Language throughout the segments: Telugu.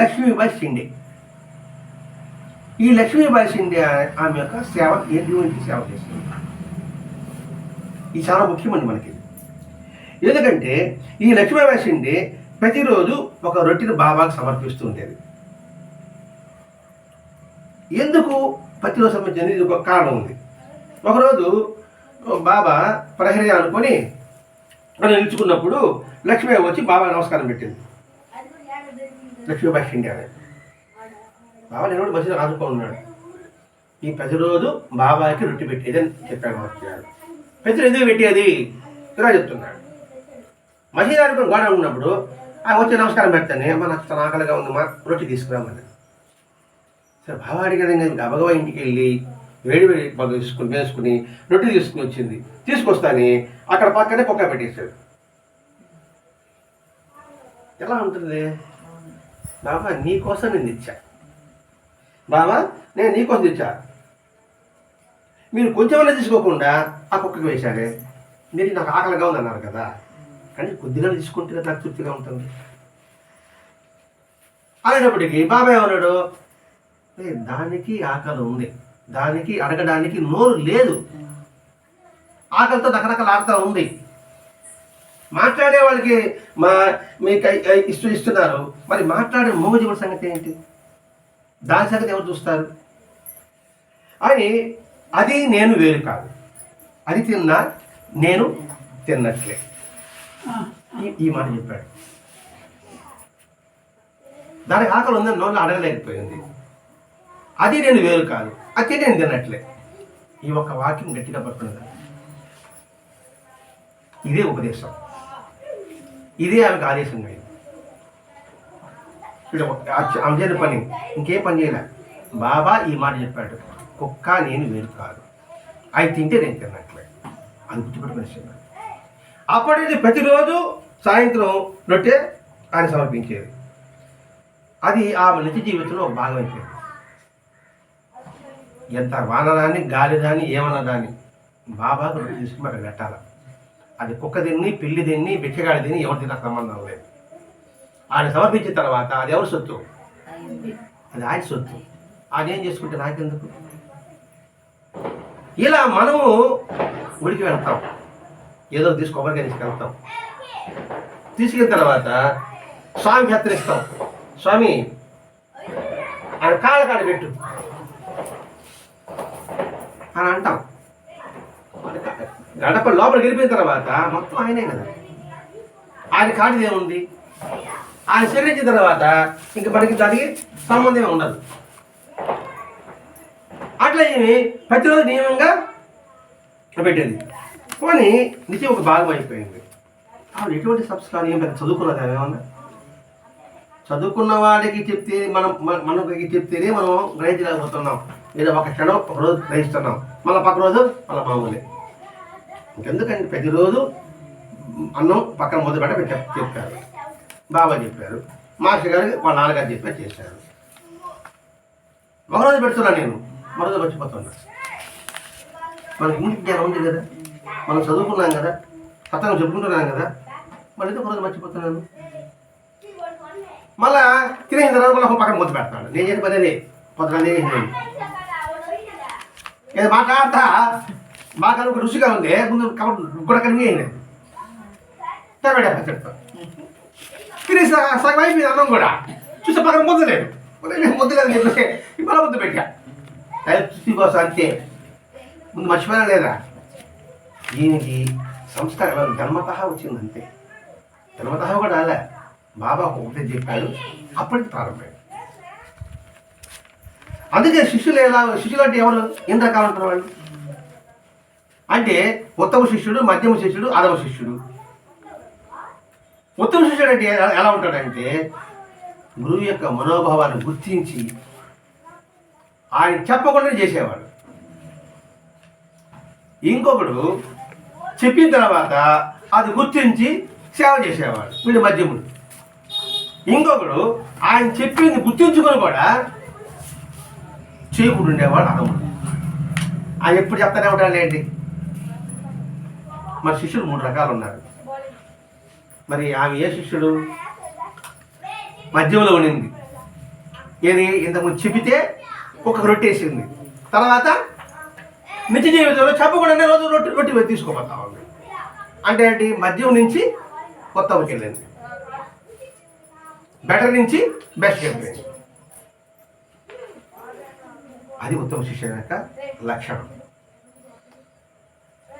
లక్ష్మీబాయి షిండే. ఈ లక్ష్మీబాయి షిండే ఆమె యొక్క సేవ ఏ దేవునికి సేవ చేస్తుంది? ఇది చాలా ముఖ్యమండి మనకి. ఎందుకంటే ఈ లక్ష్మీబాయి షిండే ప్రతిరోజు ఒక రొట్టెను బాబాకు సమర్పిస్తూ ఉండేది. ఎందుకు? ప్రతిరోజు సంబంధించింది ఇది ఒక కారణం ఉంది. ఒకరోజు బాబా ప్రహరీ అనుకొని నిలుచుకున్నప్పుడు లక్ష్మీ వచ్చి బాబా నమస్కారం పెట్టింది. లక్ష్మీబాయి షిండే ఆమె బాబా నేను కూడా మధ్యలో ఆదుకో ఉన్నాడు. ఈ ప్రతిరోజు బాబాకి రొట్టె పెట్టేది అని చెప్పాడు మహర్షి గారు. ప్రతిరోజు ఎందుకు పెట్టేది? ఇలా చెప్తున్నాడు. మసీదు అనుకుని గోడ ఉన్నప్పుడు ఆ వచ్చి నమస్కారం పెడతాను ఏమో నాకు చాలా ఆకలిగా ఉంది మా రొట్టె తీసుకురామని. సరే బాబా అడిగాడు నేను గబగబా ఇంటికి వెళ్ళి వేడి వేడి బాగా తీసుకుని వేసుకుని రొట్టె తీసుకుని వచ్చింది. తీసుకొస్తాని. అక్కడ పక్కనే పొక్క పెట్టేశాడు. ఎలా ఉంటుంది? బాబా నీకోసం నేను తెచ్చా. బాబా నేను నీకోసం తెచ్చా. మీరు కొంచెమైనా తీసుకోకుండా ఆ కుక్కకి వేశారే. మీరు నాకు ఆకలిగా ఉంది అన్నారు కదా. కానీ కొద్దిగా తీసుకుంటే నాకు తృప్తిగా ఉంటుంది. అనేటప్పటికీ బాబాయ్ ఏమన్నాడు? దానికి ఆకలి ఉంది. దానికి అడగడానికి నోరు లేదు. ఆకలితో రకరకాల ఉంది. మాట్లాడే వాళ్ళకి మా మీకు ఐ- ఇస్తూ ఇస్తున్నారు. మరి మాట్లాడే మూగజీవుల సంగతి ఏంటి? దాని సంగతి ఎవరు చూస్తారు? అని అది నేను వేరు కాదు. అది తిన్నా నేను తిన్నట్లే. ఈ- ఈ మాట చెప్పాడు. దానికి ఆకలి ఉందని నోళ్ళు అడగలేకపోయింది. అది నేను వేరు కాదు. అది నేను తిన్నట్లే. ఈ ఒక్క వాక్యం గట్టిగా పడుతుంది ఇదే ఉపదేశం. ఇదే ఆమెకు ఆదేశం లేదు ఆమె చేయని పని ఇంకేం పని చేయలే. బాబా ఈ మాట చెప్పాడు. కుక్క నేను వేరు కాదు. అవి తింటే నేను తిన్నట్లే అది గుర్తుపెట్టుకుని అప్పటి నుంచి ప్రతిరోజు సాయంత్రం రొట్టె ఆయన సమర్పించేది. అది ఆమె నిత్య జీవితంలో ఒక భాగం అయిపోయింది. ఎంత వానరాని గాలి దాన్ని ఏమన్నా దాన్ని బాబాకు రొట్టె తీసుకుని అక్కడ పెట్టాలి? అది కుక్క తిని పిల్లి తిని బిచ్చగాడి తిని ఎవరు తిన్న సంబంధం లేదు. ఆయన సమర్పించిన తర్వాత అది ఎవరి సొత్తు? అది ఆయన సొత్తు. ఏం చేసుకుంటే నాకెందుకు ఇలా మనము గుడికి వెళ్తాం. ఏదో తీసి కొబ్బరికాయ తీసుకెళ్తాం. తీసుకెళ్ళిన తర్వాత స్వామికి హెచ్చరిస్తాం. స్వామి ఆయన కాళ్ళ కాడ పెట్టు. అని అంటాం. గడప లోపల గెలిపిన తర్వాత మొత్తం ఆయనే కదా. ఆయన కాడిది ఏముంది? ఆయన స్వీకరించిన తర్వాత ఇంక మనకి దానికి సంబంధం ఉండదు. అట్లా ఏమి ప్రతిరోజు నియమంగా పెట్టేది. కానీ నిత్యం ఒక భాగం అయిపోయింది. ఆవిడ ఎటువంటి సంస్కారం ఏం పెద్ద చదువుకున్నది ఏమన్నా? చదువుకున్న వాడికి చెప్తే మనం మన- మనకి చెప్తేనే మనం గ్రహించలేకపోతున్నాం లేదా ఒక క్షణం ఒక రోజు గ్రహిస్తున్నాం. మళ్ళీ పక్క రోజు మళ్ళీ మామూలే. ఇంకెందుకంటే ప్రతిరోజు అన్నం పక్కన మొదలు పెట్ట చెప్పారు. బాబా చెప్పారు. మాస్టర్ గారు వాళ్ళ నాన్నగారు చెప్పారు చేశారు. ఒకరోజు పెడుతున్నా నేను. మరోజు మర్చిపోతున్నా. మనకి ఇంటి జ్ఞానం ఉంది కదా. మనం చదువుకున్నాం కదా. సత్తంగా చెప్పుకుంటున్నాం కదా. మరి ఎందుకు ఒకరోజు మర్చిపోతున్నాను? మళ్ళా తినేసిన తర్వాత మళ్ళీ పక్కన మొదలు పెడతాను. నేను చేసిన పని పొద్దున నేను. ఏదో మాట్లాడతా. బాగా ఒక రుచిగా ఉంది. ముందు కాబట్టి కూడా కలిగి వేయలేదు తరబడా చెప్తా తినేసి సగం అయిపోయింది అన్నం కూడా. చూస్తే పక్కన ముద్ద లేదు. మరి నేను చెప్పి ఇప్పుడు ముద్ద పెట్టా. అది చూసి కోసం అంతే. ముందు మర్చిపోయినా లేదా? దీనికి సంస్కారం జన్మత వచ్చింది అంతే జన్మత కూడా అలా. బాబా ఒకటే చెప్పాడు. అప్పటికి ప్రారంభమైంది. అందుకే శిష్యులు ఎలా శిష్యులు అంటే ఎవరు? ఎన్ని రకాలు ఉంటారు వాళ్ళు అంటే ఉత్తమ శిష్యుడు మధ్యమ శిష్యుడు అధమ శిష్యుడు. ఉత్తమ శిష్యుడు అంటే ఎలా ఉంటాడంటే గురువు యొక్క మనోభావాన్ని గుర్తించి ఆయన చెప్పకుండా చేసేవాడు. ఇంకొకడు చెప్పిన తర్వాత అది గుర్తించి సేవ చేసేవాడు వీడు మధ్యముడు. ఇంకొకడు ఆయన చెప్పింది గుర్తించుకొని కూడా చేయకుండా ఉండేవాడు అదముడు ఆయన ఎప్పుడు చెప్తానే ఉంటాడు ఏంటి మరి శిష్యుడు మూడు రకాలు ఉన్నారు. మరి ఆమె ఏ శిష్యుడు? మధ్యంలో ఉండింది. ఏది? ఇంతకుముందు చెబితే ఒక రొట్టేసింది. తర్వాత నిత్య జీవితంలో చెప్పకుండానే రోజు రొట్టె రొట్టె తీసుకోబోతా ఉంది. అంటే ఏంటి? మద్యం నుంచి కొత్తకి వెళ్ళింది. బెటర్ నుంచి బెస్ట్ వెళ్ళింది. అది ఉత్తమ శిష్య యొక్క లక్షణం.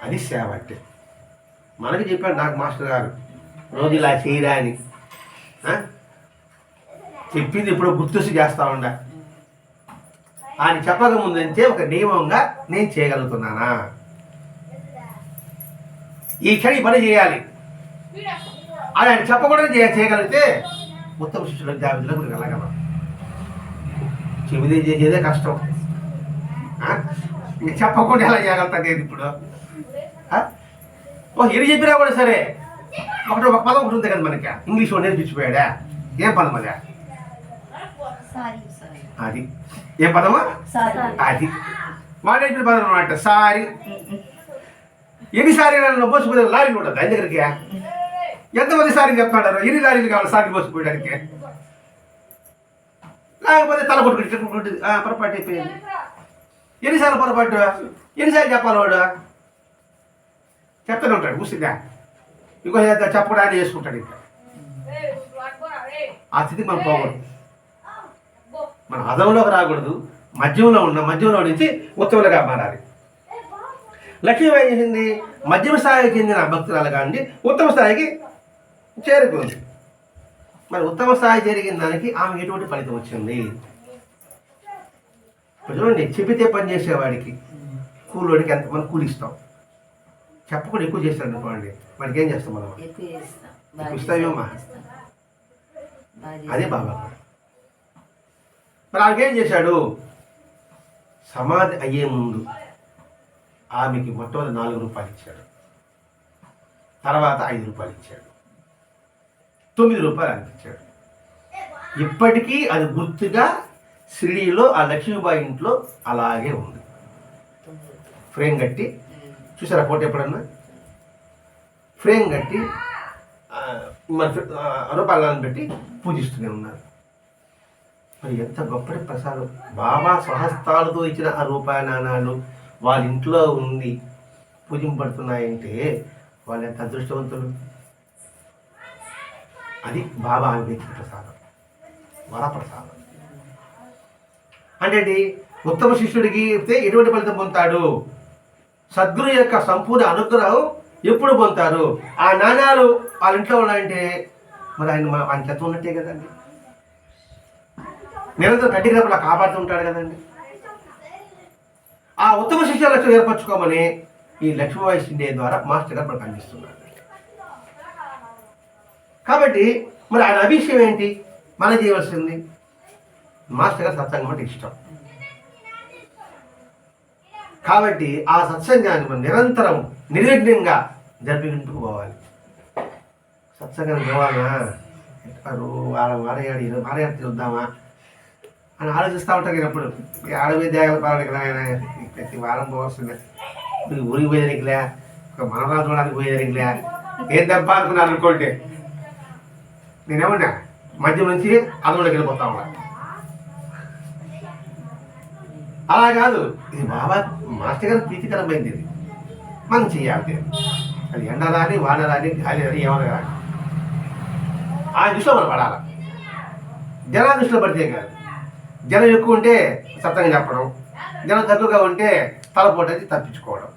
అది సేవ అంటే. మనకి చెప్పాడు నాకు మాస్టర్ గారు. రోజు ఇలా చేయరా అని. చెప్పింది ఇప్పుడు గుర్తొచ్చి చేస్తా ఉండ. ఆయన చెప్పకముందంటే ఒక నియమంగా నేను చేయగలుగుతున్నానా? ఈ క్షణి పని చేయాలి. అని ఆయన చెప్పకుండా చేయ చేయగలిగితే ఉత్తమ శిష్యుల మీరు వెళ్ళగలం. చెబితే చేసేదే కష్టం. ఇంకా చెప్పకుండా ఎలా చేయగలుగుతా నేను ఇప్పుడు? ఓ ఎన్ని చెప్పినా కూడా సరే ఒకటి ఒక పదం ఒకటి ఉంది కదా మనకి ఇంగ్లీష్ వాడు నేర్పించిపోయాడా ఏం పదం అదే సారీ అది ఏం పదమా సారీ అది వాడు నేర్పిన పదం అనమాట సారీ ఎన్నిసారి నన్ను పోసిపోతే లారీలు ఉండదు ఆయన దగ్గరికి ఎంతమంది సారీ చెప్తాడారు ఎన్ని లారీలు కావాలి సారీ పోసిపోయడానికి లేకపోతే తల కొట్టుకుంటు ఇట్లా కొట్టుకుంటు, ఆ, పొరపాటు అయిపోయింది ఎన్నిసార్లు పొరపాటు ఎన్నిసార్లు చెప్పాలి వాడు చెప్తూనే ఉంటాడు కూసిందా ఇంకో చెప్పడానికి చేసుకుంటాడు ఇంకా ఆ స్థితి మనం పోకూడదు. మన అదంలోకి రాకూడదు. మధ్యంలో ఉన్న మధ్యంలో నుంచి ఉత్తములుగా మారాలి. లక్ష్మీ ఏం చేసింది? మధ్యమ స్థాయికి చెందిన భక్తురాలు కాండి ఉత్తమ స్థాయికి చేరుకుంది. మరి ఉత్తమ స్థాయి జరిగిన దానికి ఆమె ఎటువంటి ఫలితం వచ్చింది? ఇప్పుడు చూడండి చెప్పితే పని చేసేవాడికి కూలోడికి ఎంత మనం కూలి ఇస్తాం చెప్పకుండా ఎక్కువ చేస్తాడు అనుకోండి. వాడికి ఏం చేస్తాం. మనం? బాగా అదే బాబా. మరి ఆమెకేం చేశాడు? సమాధి అయ్యే ముందు ఆమెకి మొట్టమొదటి నాలుగు రూపాయలు ఇచ్చాడు. తర్వాత ఐదు రూపాయలు ఇచ్చాడు. తొమ్మిది రూపాయలు అనిపించాడు ఇప్పటికీ అది గుర్తుగా షిరిడీలో ఆ లక్ష్మీబాయి ఇంట్లో అలాగే ఉంది. ఫ్రేమ్ కట్టి చూసారా ఫోటో ఎప్పుడన్నా? ఫ్రేమ్ కట్టి మన అనుపాలను పెట్టి పూజిస్తూనే ఉన్నారు. మరి ఎంత గొప్పటి ప్రసాదం. బాబా స్వహస్తాలతో ఇచ్చిన ఆ రూపాయి నాణాలు వాళ్ళ ఇంట్లో ఉంది పూజింపడుతున్నాయంటే వాళ్ళు ఎంత అదృష్టవంతులు. అది బాబా ఇచ్చిన ప్రసాదం. వరప్రసాదం అంటే ఉత్తమ శిష్యుడికి ఎటువంటి ఫలితం పొందుతాడు? సద్గురు యొక్క సంపూర్ణ అనుగ్రహం ఎప్పుడు పొందుతారు? ఆ నాణ్యాలు వాళ్ళ ఇంట్లో ఉన్నాయంటే మరి ఆయన మన ఆయన చెత్త ఉన్నట్టే కదండి. నిరంతరం కంటి కాపాడుతుంటాడు కాపాడుతూ ఉంటాడు కదండి. ఆ ఉత్తమ శిష్య లక్ష్యం ఏర్పరచుకోమని ఈ లక్ష్మీబాయి షిండే ద్వారా మాస్టర్ గారు మనకు అందిస్తున్నాడు కాబట్టి మరి ఆయన అభిషేకం ఏంటి? మన చేయవలసింది మాస్టర్ గారు సత్సంగం అంటే ఇష్టం. కాబట్టి ఆ సత్సంగాన్ని మనం నిరంతరం నిర్విఘ్నంగా జరిపించుకుంటూ పోవాలి. సత్సంగం పోవాలా? ఎట్టారు? వారం వారయాడు వారయాడి చూద్దామా? అని ఆలోచిస్తూ ఉంటారు కదా ఎప్పుడు. ఆడవే దేగల పాలన ప్రతి వారం పోవాల్సిందే. ఊరికి పోయేదానికిలే ఒక మనరాజు చూడడానికి పోయేదానికిలే. ఏం దెబ్బ అనుకున్నారు అనుకోండి నేనేమన్నా? మధ్య నుంచి అదోళ్ళకి వెళ్ళిపోతా ఉన్నా. అలా కాదు. ఇది బాబా మాస్టర్ గారు ప్రీతికరమైంది ఇది. మనం చేయాలి అది ఎండ రాని వాన రాని గాలి రాని ఎవరు రాని ఆ దృష్టిలో మనం పడాలి. జనాల దృష్టిలో పడితే కాదు. జనం ఎక్కువ ఉంటే సత్తంగా చెప్పడం జనం తక్కువగా ఉంటే తలపోటది తప్పించుకోవడం.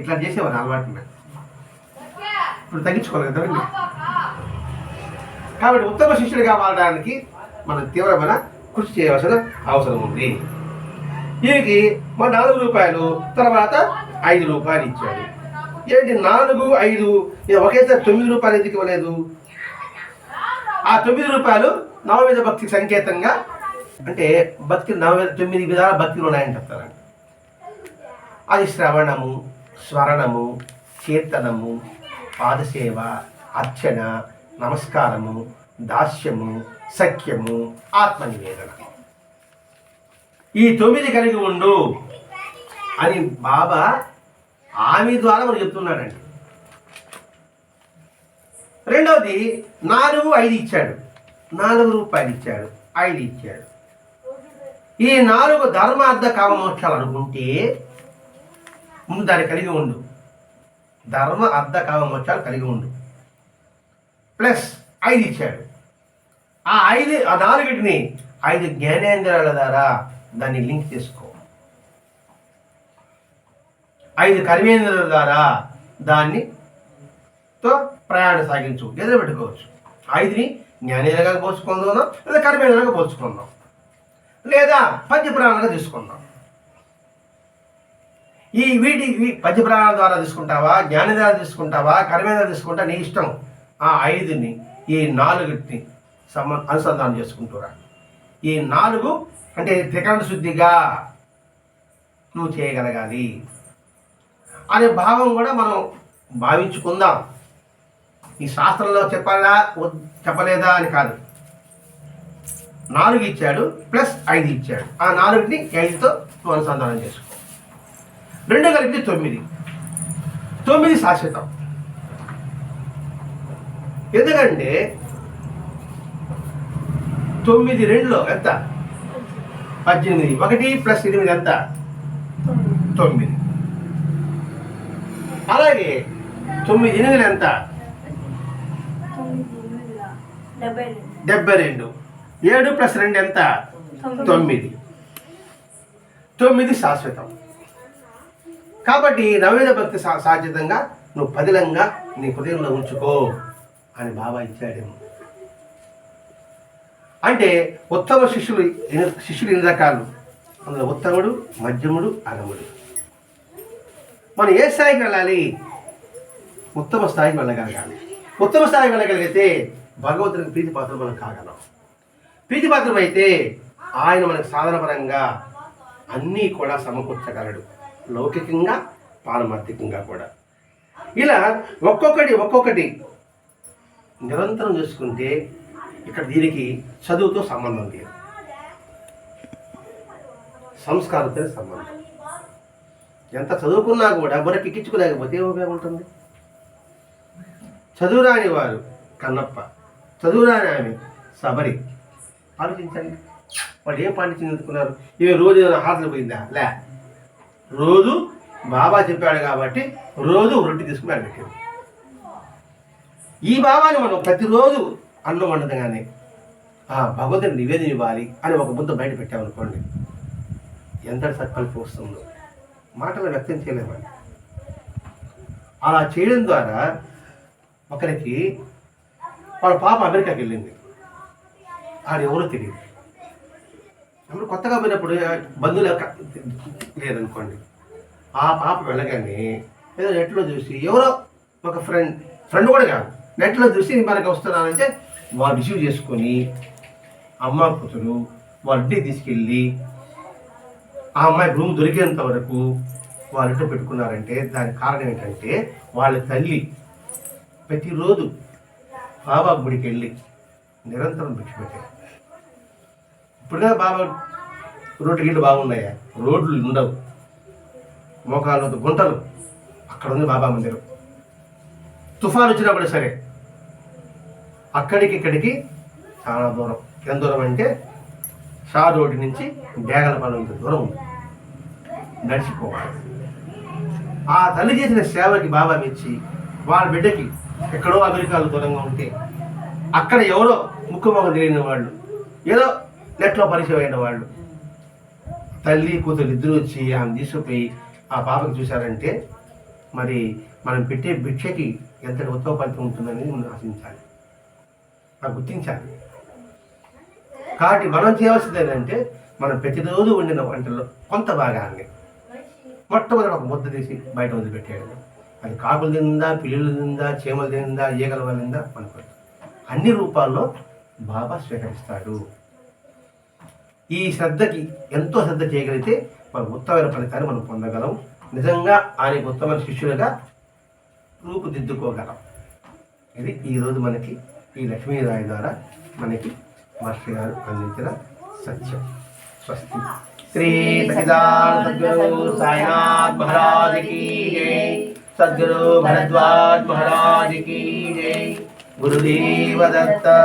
ఇట్లా చేసేవారు అలవాటు ఇప్పుడు తగ్గించుకోలేదు కాబట్టి ఉత్తమ శిష్యుడిగా మారడానికి మనం తీవ్రమైన కృషి చేయవలసిన అవసరం ఉంది. ఈయనకి మా నాలుగు రూపాయలు తర్వాత ఐదు రూపాయలు ఇచ్చాడు. ఏంటి నాలుగు ఐదు? ఇది ఒకేసారి తొమ్మిది రూపాయలు ఎందుకు ఇవ్వలేదు? ఆ తొమ్మిది రూపాయలు నవవేద భక్తి సంకేతంగా అంటే భక్తి నవవేద తొమ్మిది విధాల భక్తులు ఉన్నాయని చెప్తారండి అది శ్రవణము స్మరణము కీర్తనము పాదసేవ అర్చన నమస్కారము దాస్యము సఖ్యము ఆత్మనివేదన. ఈ తొమ్మిది కలిగి ఉండు. అని బాబా ఆమె ద్వారా మనకు చెప్తున్నాడండి. రెండవది నాలుగు ఐదు ఇచ్చాడు. నాలుగు రూపాయలు ఇచ్చాడు. ఐదు ఇచ్చాడు. ఈ నాలుగు ధర్మ అర్థ అనుకుంటే ముందు దాన్ని కలిగి ఉండు. ధర్మ అర్థ కామమోక్షాలు కలిగి ఉండు. ప్లస్ ఐదు ఇచ్చాడు. ఆ ఐదు ఆ నాలుగిటిని ఐదు జ్ఞానేంద్రాల ద్వారా దాన్ని లింక్ చేసుకో. ఐదు కర్మేంద్రుల ద్వారా దాన్ని తో ప్రయాణం సాగించు. ఎదురు పెట్టుకోవచ్చు. ఐదుని జ్ఞానేంద్రంగా పోల్చుకుందాం లేదా కర్మేంద్రంగా పోల్చుకుందాం లేదా పంచప్రాణాలుగా తీసుకుందాం ఈ వీటి ఈ ద్వారా తీసుకుంటావా? జ్ఞానేంద్రాలు తీసుకుంటావా? కర్మేంద్రాలు తీసుకుంటా? నీ ఇష్టం. ఆ ఐదుని ఈ నాలుగుని సమ అనుసంధానం చేసుకుంటురా ఈ నాలుగు అంటే త్రికరణ శుద్ధిగా నువ్వు చేయగలగాలి అనే భావం కూడా మనం భావించుకుందాం. ఈ శాస్త్రంలో చెప్పాలా? చెప్పలేదా అని కాదు. నాలుగు ఇచ్చాడు ప్లస్ ఐదు ఇచ్చాడు. ఆ నాలుగుని ఐదుతో నువ్వు అనుసంధానం చేసుకో. రెండు కలిపి తొమ్మిది. తొమ్మిది శాశ్వతం. ఎందుకంటే తొమ్మిది రెండులో ఎంత? పద్దెనిమిది. ఒకటి ప్లస్ ఎనిమిది ఎంత? తొమ్మిది. అలాగే తొమ్మిది ఎనిమిది ఎంత? డెబ్బై రెండు. ఏడు ప్లస్ రెండు ఎంత? తొమ్మిది. తొమ్మిది. శాశ్వతం. కాబట్టి నవేద భక్తి సాధ్యతంగా నువ్వు పదిలంగా నీ హృదయంలో ఉంచుకో అని బాబా ఇచ్చాడేమో. అంటే ఉత్తమ శిష్యులు శిష్యులు ఎన్ని రకాలు? అందులో ఉత్తముడు మధ్యముడు అగముడు. మనం ఏ స్థాయికి వెళ్ళాలి? ఉత్తమ స్థాయికి వెళ్ళగలగాలి. ఉత్తమ స్థాయికి వెళ్ళగలిగితే భగవంతునికి ప్రీతి పాత్ర మనం కాగలం. ప్రీతి పాత్రం అయితే ఆయన మనకు సాధనపరంగా అన్నీ కూడా సమకూర్చగలడు. లౌకికంగా పారమార్థికంగా కూడా. ఇలా ఒక్కొక్కటి ఒక్కొక్కటి నిరంతరం చూసుకుంటే ఇక్కడ దీనికి చదువుతో సంబంధం లేదు. సంస్కారంతో సంబంధం. ఎంత చదువుకున్నా కూడా బుర్ర పిక్కించుకోలేకపోతే ఉపయోగం ఉంటుంది చదువురాని వారు కన్నప్ప చదువురాని ఆమె సబరి. ఆలోచించండి. వాడు ఏం పాటించుకున్నారు ఇవి రోజు ఏదైనా హాస్టల్ పోయిందా? లే. రోజు బాబా చెప్పాడు కాబట్టి రోజు రొట్టె తీసుకుని పెట్టాడు ఈ బాబాని మనం ప్రతిరోజు అన్నం వండగానే ఆ భగవతుని నివేదన ఇవ్వాలి అని ఒక ముద్ద బయట పెట్టామనుకోండి ఎంత సత్ఫలితం వస్తుందో. మాటలు వ్యక్తం చేయలేమండి. అలా చేయడం ద్వారా ఒకరికి వాళ్ళ పాప అమెరికాకి వెళ్ళింది. ఆడు ఎవరో తెలియదు. ఎవరు కొత్తగా పోయినప్పుడు బంధువులు లేదనుకోండి. ఆ పాప వెళ్ళగానే ఏదో నెట్లో చూసి ఎవరో ఒక ఫ్రెండ్ ఫ్రెండ్ కూడా కాదు నెట్లో చూసి మనకి వస్తున్నానంటే వాళ్ళు రిసీవ్ చేసుకొని అమ్మ కూతురు వాళ్ళ ఇంటికి తీసుకెళ్ళి ఆ అమ్మాయి రూమ్ దొరికేంత వరకు వాళ్ళ ఇంట్లో పెట్టుకున్నారంటే దానికి కారణం ఏంటంటే వాళ్ళ తల్లి ప్రతిరోజు బాబా గుడికి వెళ్ళి నిరంతరం భిక్ష పెట్టారు ఇప్పుడుగా బాబా రోడ్డు గిడ్లు బాగున్నాయా? రోడ్లు ఉండవు. మోకాళ్ళ గుంటలు. అక్కడ ఉంది బాబా మందిరం. తుఫాన్ వచ్చినప్పుడు సరే అక్కడికి ఇక్కడికి చాలా దూరం. ఎంత దూరం అంటే షా రోడ్డు నుంచి బేగలపాలెం ఇంత దూరం ఉంది. నడిచిపోవాలి. ఆ తల్లి చేసిన సేవకి బాబా మెచ్చి వాళ్ళ బిడ్డకి ఎక్కడో అమెరికాలో దూరంగా ఉంటే అక్కడ ఎవరో ముక్కుమొగం తెలియని వాళ్ళు ఏదో నెట్లో పరిచయం అయిన వాళ్ళు. తల్లి కూతురు ఇద్దరు వచ్చి ఆమె తీసుకుపోయి ఆ పాపకి చూశారంటే మరి మనం పెట్టే భిక్షకి ఎంతటి ఉత్తమ ఫలితం ఉంటుందని మనం ఆశించాలి. నాకు గుర్తించాలి కాబట్టి మనం చేయవలసింది ఏంటంటే మనం ప్రతిరోజు వండిన వంటల్లో కొంత భాగాన్ని మొట్టమొదటి ఒక ముద్ద తీసి బయట వదిలిపెట్టేయడం అది కాకులు తిందా పిల్లులు తిందా చీమలు తిందా ఈగల వల్లిందా మనకు అన్ని రూపాల్లో బాబా స్వీకరిస్తాడు. ఈ శ్రద్ధకి ఎంతో శ్రద్ధ చేయగలిగితే మనం ఉత్తమైన ఫలితాన్ని మనం పొందగలం. నిజంగా ఆయనకు ఉత్తమైన శిష్యులుగా రూపుదిద్దుకోగలం. ఇది ఈరోజు మనకి लक्ष्मीराय द्वारा मन की महर्षिगार अच्छा सत्य स्वस्ति श्री सखिदारद्गु साईनाथ भरद्वाज महाराज की जय गुरुदेव दत्ता